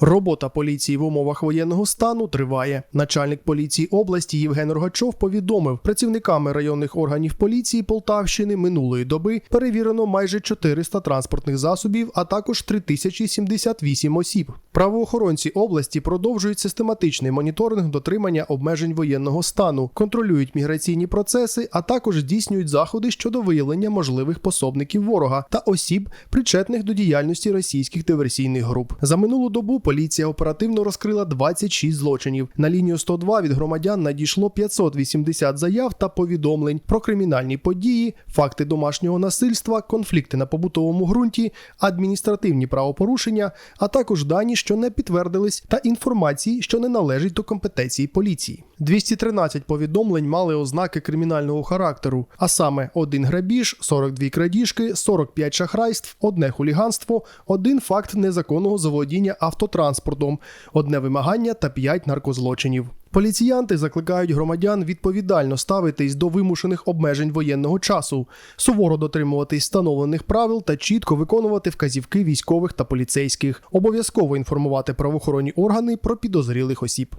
Робота поліції в умовах воєнного стану триває. Начальник поліції області Євген Рогачов повідомив, працівниками районних органів поліції Полтавщини минулої доби перевірено майже 400 транспортних засобів, а також 3078 осіб. Правоохоронці області продовжують систематичний моніторинг дотримання обмежень воєнного стану, контролюють міграційні процеси, а також здійснюють заходи щодо виявлення можливих пособників ворога та осіб, причетних до діяльності російських диверсійних груп. За минулу добу поліція оперативно розкрила 26 злочинів. На лінію 102 від громадян надійшло 580 заяв та повідомлень про кримінальні події, факти домашнього насильства, конфлікти на побутовому ґрунті, адміністративні правопорушення, а також дані, що не підтвердились, та інформації, що не належить до компетенції поліції. 213 повідомлень мали ознаки кримінального характеру, а саме один грабіж, 42 крадіжки, 45 шахрайств, одне хуліганство, один факт незаконного заволодіння автотранспортом, одне вимагання та п'ять наркозлочинів. Поліціянти закликають громадян відповідально ставитись до вимушених обмежень воєнного часу, суворо дотримуватись встановлених правил та чітко виконувати вказівки військових та поліцейських, обов'язково інформувати правоохоронні органи про підозрілих осіб.